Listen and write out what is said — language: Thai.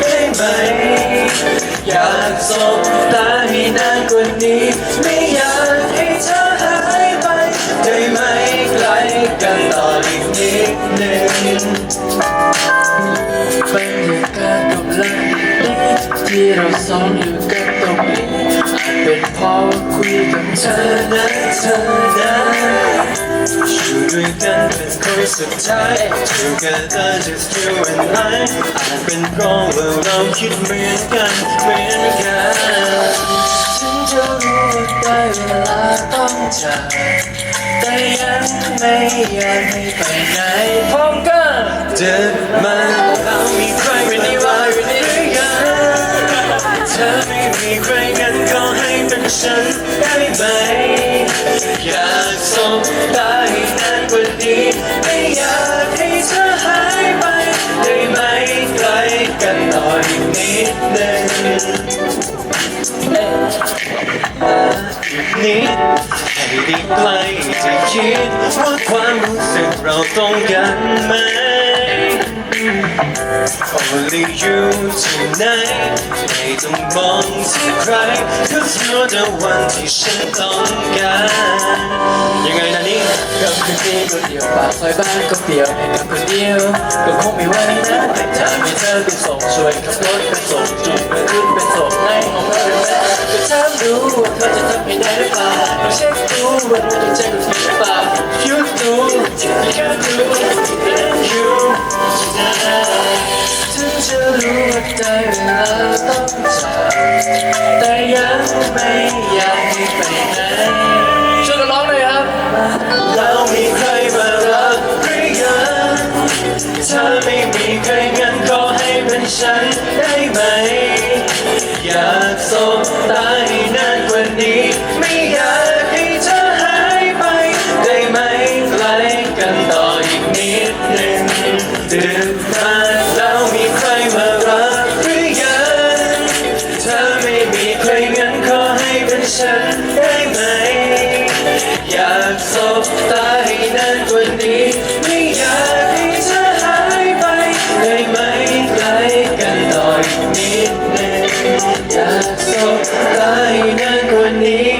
ได้ไหม อยากสบตาให้นานกว่านี้ ไม่อยากให้เธอหายไป ได้ไหมใกล้กันต่ออีกนิดหนึ่งบรรยากาศกำลังดีที่เราสองอยู่กันตรงนี้เป็นเพราะคุยกับเธอนะเธอนะ ด้วยกันเป็นคนสุดท้าย Together just you and I อาจเป็นเพราะว่าเราคิดเหมือนกันเหมือนกันฉันจะรู้ว่าได้เวลาต้องจากแต่ยังไม่อยากให้ไปไหนพร้อมกันเดินมาเรามีใครไม่ได้ว่าหรือยังเธอไม่มีใครงั้นก็ให้เป็นฉันได้ไหมอยากสบตา กว่านี้ไม่อยากให้เธอหายไปได้ไหมไกลกันต่ออีกนิดหนึ่งนิดให้ได้ใกล้จะคิดว่าความรู้สึกเราตรงกันไหม Only you tonight ไม่ต้องมองที่ใคร Cause you're the one ที่ฉันต้องการยังไงนะ นี่กับคืนที่คนเดียวปากซอยบ้านก็เปลี่ยวให้กับคนเดียวก็คงไม่ไหวนะแต่ถ้ามีเธอไปส่งช่วยขับรถไปส่งจูบไปขึ้นไปส่งในห้องเราเป็นแม่ก็ถามดูว่าเธอจะทำให้ได้หรือเปล่าก็เช็คดูว่าเธอจะใจกับพี่หรือเปล่า You do you can do and you ถึงจะรู้ว่าได้เวลาต้องจากแต่ยังไม่อยากให้ไปไหน ไม่มีใครงั้นขอให้เป็นฉันได้ไหม อยากสบตาให้นานกว่านี้ ไม่อยากให้เธอหายไป ได้ไหมไกลกันต่ออีกนิดหนึ่งดึกมาแล้วมีใครมารักหรือยังถ้าไม่มีใครงั้นขอให้เป็นฉันได้ไหม อยากสบตาให้นานกว่านี้ your knees.